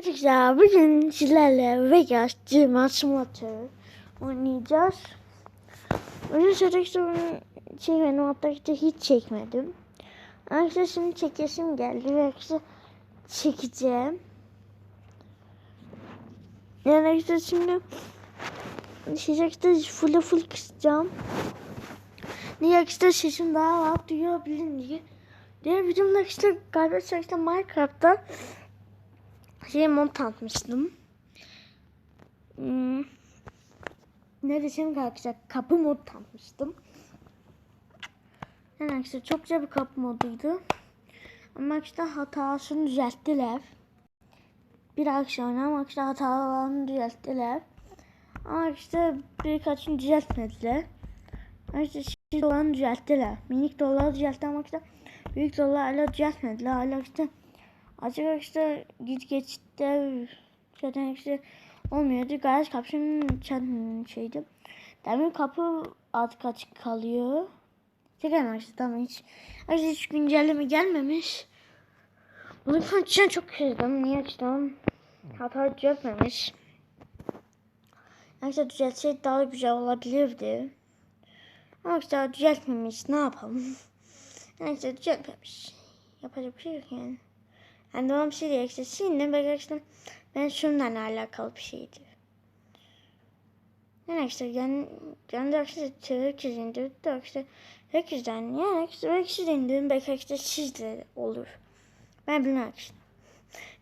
Arkadaşlar bugün sizlerle Vegas Cima Simulator oynayacağız. Önce söylemiştim çekmedim hatta hiç çekmedim. Arkadaşlar şimdi çekesim geldi ve arkadaşlar çekeceğim. Yani arkadaşlar şimdi arkadaşlar full full kısacağım. Niye arkadaşlar sesim daha rahat duyabilirim diye. Diğer videomda arkadaşlar galiba arkadaşlar Minecraft'ta şey mod tanıtmıştım. Hmm. Ne desem arkadaşlar kapı mod tanıtmıştım. Yani arkadaşlar çok güzel bir kapı moduydu. Ama işte hatasını düzelttiler. Bir sonra ama işte hatalarını düzelttiler. Ama işte birkaçını düzeltmediler. Ama işte şimdi olanı düzelttiler. Minik doları düzeltti ama işte büyük dolarla düzeltmediler. Hala işte Açık işte git geçitte zaten işte olmuyordu. Garaj kapısının şeydi. Demir kapı artık açık kalıyor. Çekemem işte tamam hiç. Ayrıca hiç güncelleme gelmemiş. Bunu için çok kızdım. Niye açtım? Hata düzeltmemiş. Arkadaşlar düzeltseydi daha güzel olabilirdi. Ama işte düzeltmemiş. Ne yapalım? Arkadaşlar düzeltmemiş. Yapacak bir şey yok yani. Yani devam bir şey değil. İşte şimdi arkadaşlar ben şundan alakalı bir şeydi. Yani işte yani yani işte indirdi de işte herkesten yani işte herkes indirdim belki işte sizde olur. Ben bilmiyorum işte.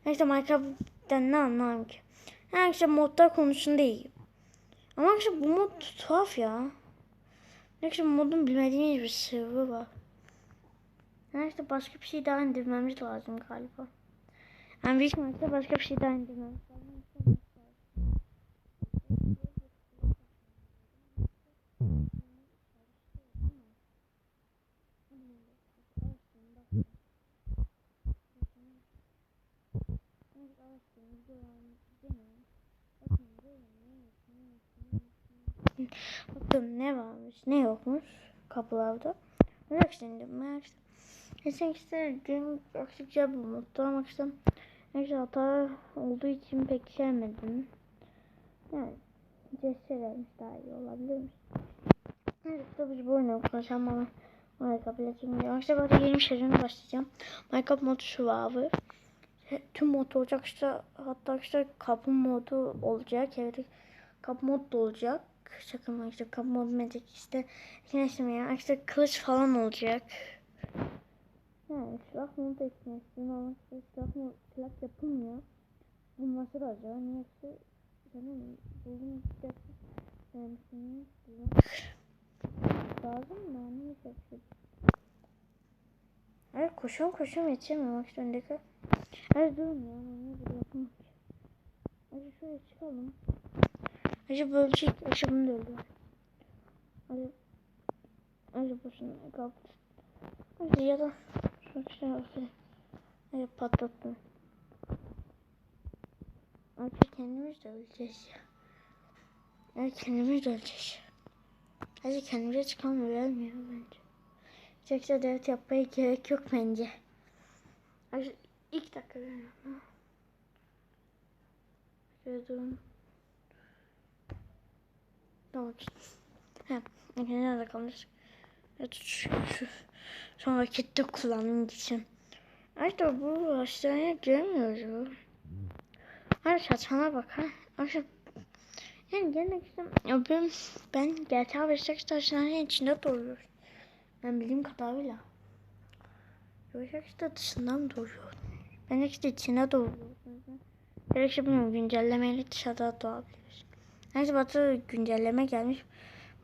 Yani işte Minecraft'tan ne anlarım ki. Yani işte modlar konusunda iyiyim. Ama işte bu mod tuhaf ya. Yani işte modun bilmediğiniz bir sırrı var. İşte başka bir şey daha indirmemiz lazım galiba. Yani büyük ihtimalle başka bir şey daha indirmemiz lazım. Bakın ne varmış ne yokmuş kapılarda. Merak ettim merak ettim. Geçen işte dün akşamca bu mutlu olmak istedim. Neyse hata olduğu için pek sevmedim. Yani cesaretmiş daha iyi olabilirmiş. Evet tabii bu oyunu konuşacağım ama Minecraft ile şimdi işte böyle yeni sezonu başlayacağım. Minecraft modu şu abi. Tüm mod olacak işte hatta işte kapı modu olacak. Evet kapı mod da olacak. Sakın işte kapı modu medik işte. Neyse ya işte kılıç falan olacak. Yani silah modu eklemiştim ama işte silah modu silah yapılmıyor. Bulması da acaba niye işte benim buldum işte beğenmişsiniz lazım mı? Ne yapacak? Evet koşuyorum koşuyorum yetişemiyorum işte öndeki. Evet durun ya. Ne böyle yapamam ki. Hadi şöyle çıkalım. Hadi bölecek. Hadi bunu da öldür. Hadi. Hadi boşuna kaptı. Hadi ya da şu şey olsun. Hadi patlattım. Artık kendimiz de öleceğiz ya. Evet kendimiz de öleceğiz. Hadi kendimize çıkalım ölmüyor bence. Çekse devlet yapmaya gerek yok bence. Hadi ilk dakika veriyorum. Şöyle. Tamam. Ha, nerede kalmış? Evet, şu, şu, son harekette kullanmam için. Artık bu aşağıya görmüyoruz. Arkadaşlar sana bak ha. Arkadaşlar yani işte ya ben, ben GTA 5 taşların içinde doğuyor. Ben bildiğim kadarıyla. Yoksa işte dışından doğuyor. Ben işte içine doğuyorum. Belki bilmiyorum güncellemeyle dışarıda doğabilir. Neyse batı güncelleme gelmiş.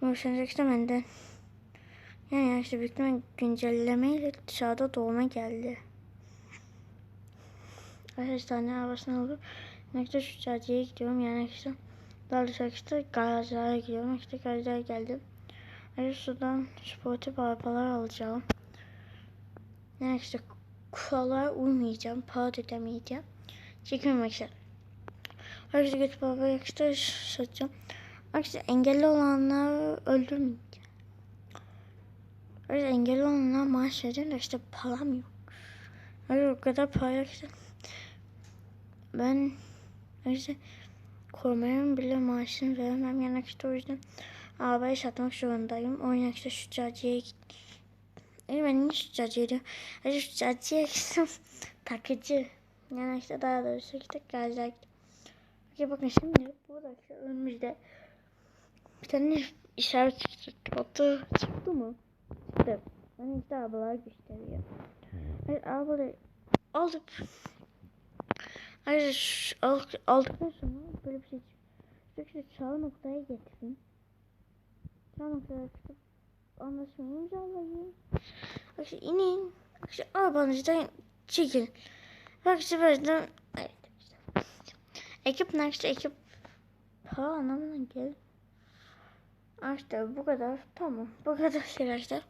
Bu işte benden. Yani işte büyük ihtimal güncellemeyle dışarıda doğma geldi. Arkadaşlar ne arabasını alıp işte şu caddeye gidiyorum yani işte daha sonra işte garajlara gidiyorum işte garajlara geldim. Ayrıca sudan sportif arabalar alacağım. Yani işte kurallara uymayacağım, para ödemeyeceğim. Çekmemek için. Ayrıca götürüp arabaya işte satacağım. Ayrıca engelli olanları öldürmeyeceğim. Ayrıca engelli olanlara maaş vereceğim de işte param yok. Ayrıca o kadar para işte. ben işte korumaya bile maaşını veremem. Yani işte o yüzden arabayı satmak zorundayım. O yüzden işte şu cacıya git. E ben niye şu cacıya diyorum? İşte şu cacıya gittim. Takıcı. Yani işte daha doğrusu gaziler gittim. Peki bakın şimdi burada işte önümüzde bir tane işaret çıktı. Çıktı mı? Çıktı. Yani işte arabalar gösteriyor. Evet arabaları aldık. Ayrıca şu- al- aldıktan sonra böyle bir şey. İşte çağ noktaya getirin. Çağ noktaya çıkıp anlaşmayı imzalayın. İşte inin. İşte arabanızdan çekin. İşte böyle evet. Ekip ne işte ekip ha anlamına gel. İşte bu kadar tamam bu kadar işte.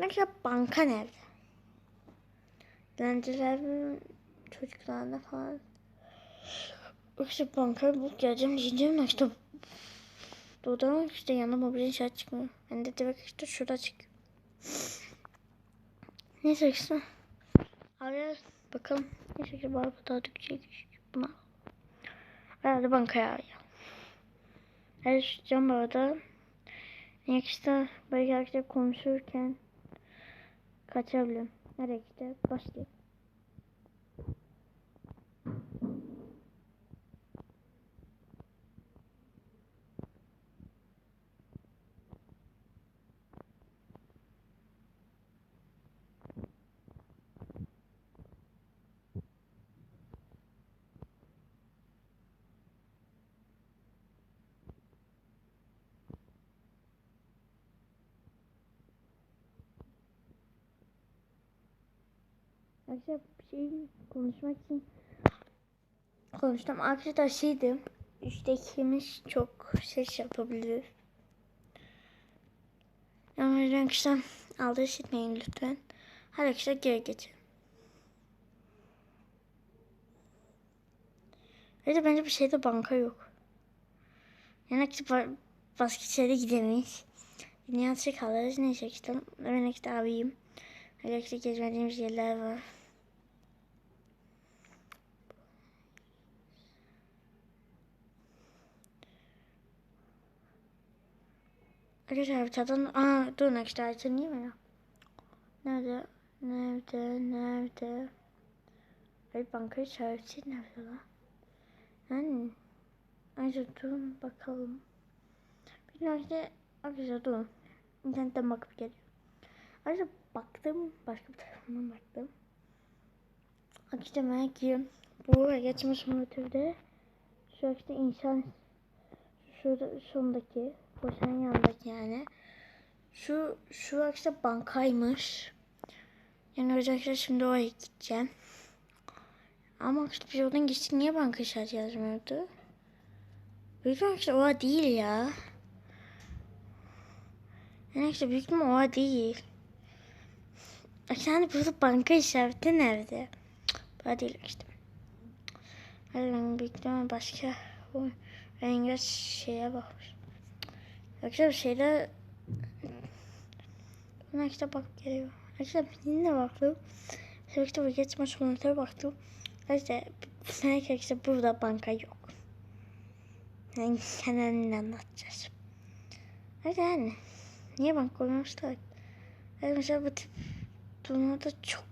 Ne kadar banka nerede? Dilencilerin çocuklarına falan. İşte banka bulup geleceğim diyeceğim işte. Doğudan işte yanına mobil inşaat çıkmıyor. Ben de direkt işte şurada çıkıyor. Neyse işte. Abi bakalım. Neyse ki bari bu daha düşecek. Buna. Herhalde bankaya arayalım. Her cam arada. İşte belki arkadaşlar konuşurken kaçabilirim. Nereye gitti? Başlayalım. Arkadaşlar bir şey konuşmak için konuştum. Arkadaşlar şeydi. Üsttekimiz çok ses yapabilir. Yani arkadaşlar aldırış etmeyin lütfen. Hadi arkadaşlar geri geçelim. Öyle bence bir şeyde banka yok. Yani arkadaşlar başka şeyde gidemeyiz. Dünya dışı kalırız. Neyse işte. Ben işte abiyim. Öyle gezmediğimiz yerler var. Arkadaşlar haritadan... Aa dur işte harita niye mi ya? Nerede? Nerede? Nerede? Ay banka işareti nerede lan? Yani... Ayrıca durun bakalım. Bir dakika... Arkadaşlar durun. İnternetten bakıp geliyorum. Ayrıca baktım. Başka bir tarafından baktım. Arkadaşlar merak ediyorum. Buraya geçme simülatörde şu işte insan şurada sondaki boşanın yanındaki yani şu şu işte bankaymış. Yani özellikle şimdi oraya gideceğim. Ama işte biz oradan geçtik niye banka işareti yazmıyordu? Büyük işte o değil ya. Yani işte büyük ihtimal o değil. Yani burada banka işareti nerede? Böyle değil işte. Hayır ben büyük başka o rengi şeye bakmış. Bir şeyde buna işte bak geliyor. Arkadaşlar yine baktım. İşte bu geçme sonuçlara baktım. İşte sanki işte burada banka yok. Yani kendini anlatacağız. Hadi yani. Niye banka koymuşlar? Yani mesela bu tip durumlarda çok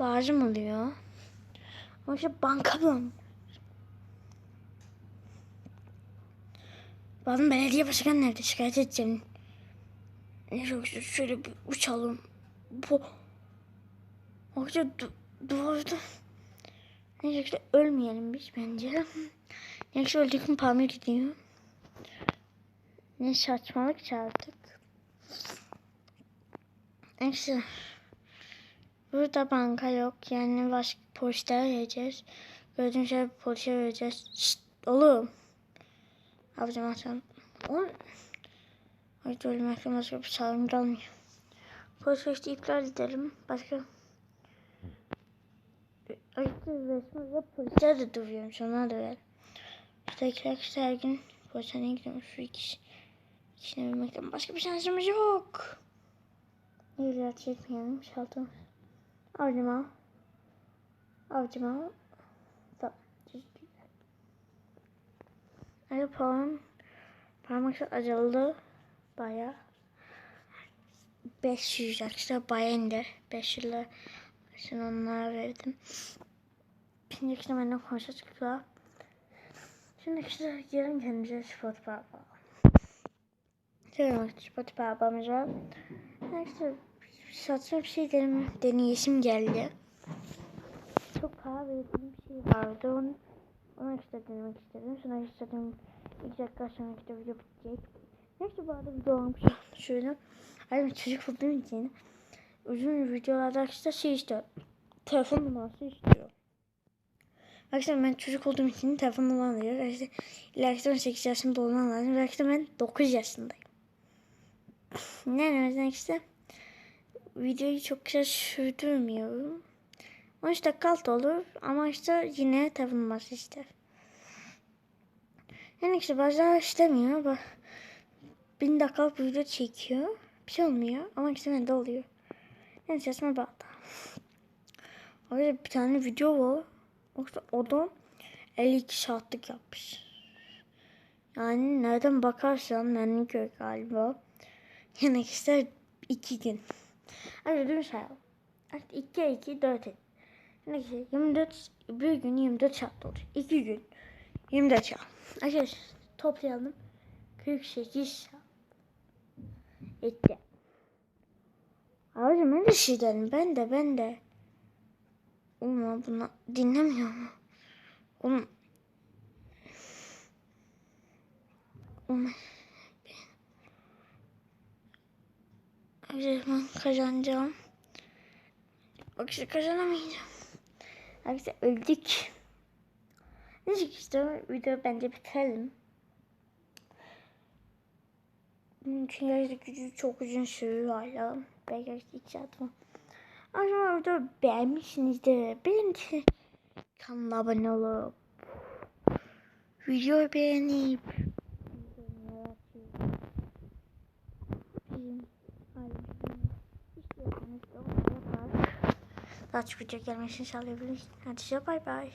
lazım oluyor. Ama işte banka bulamıyorum. Bazen belediye başkanı nerede şikayet edeceğim. Ne yoksa şöyle bir uçalım. Bu Akça du duvarda. Neyse işte ölmeyelim biz bence. Neyse öldük mü pamir gidiyor. Ne saçmalık çaldık. Neyse. Burada banka yok. Yani başka poliste vereceğiz. Gördüğün şey polise vereceğiz. Şşt oğlum. Yapacağım açalım. On... Ay ölmekten başka bir çağrım. Polis işte iptal edelim. Başka... Ay resmen ya polisler de duruyormuş. Onlar da ver. İşte iki arkadaşlar her gün polishaneye gidiyormuş. Şu iki İşine bilmekten başka bir şansımız yok. İlla çekmeyelim. Şaltım. Aldım al. Avcıma da Evet parmağım parmak acıldı baya 500 arkadaşlar bayende 500 lira şimdi onlara verdim. Şimdi işte benden konuşa çıkıyor. Şimdi işte gelin kendimize Spotify yapalım. Şöyle Spotify yapmamıza. İşte saçma bir şey deneyesim geldi. Çok para verdiğim bir şey vardı. Onu, onu işte denemek istedim. Sonra istedim. İlk sonra işte video bitecek. Neyse bu arada video olmuş. Şöyle. Ayrıca çocuk olduğum için uzun videolarda arkadaşlar şey istiyor. Telefon numarası istiyor. Arkadaşlar ben çocuk olduğum için telefon numaram diyor. Arkadaşlar ileride 18 yaşında olmam lazım. Arkadaşlar ben 9 yaşındayım. Ne demek işte videoyu çok güzel sürdürmüyorum. 13 dakika alt olur ama işte yine numarası ister. Yani işte bazen istemiyor. Bak, bin dakikalık video çekiyor. Bir şey olmuyor ama işte bende oluyor. Yani sesime bağlı. Orada bir tane video var. Yoksa o da 52 saatlik yapmış. Yani nereden bakarsan Nenniköy galiba. Yani işte iki gün. Hadi dün sayalım. Artık 2 2 4 et. İşte 24 bir gün 24 saat olur. 2 gün 24 saat. Arkadaşlar toplayalım. 48 saat. Etti. Abicim ben de şey dedim. Ben de ben de. Oğlum bunu dinlemiyor mu? Oğlum. Oğlum. Ben kazanacağım. Bak işte kazanamayacağım. Arkadaşlar öldük. Neyse işte video bence bitirelim. Çünkü gerçekten çok uzun sürüyor hala. Ben gerçekten hiç yapmam. Ama video beğenmişsinizdir. Benim için kanala abone olup videoyu beğenip Daha çok video gelmesini sağlayabilirsiniz. Hadi size bay bay.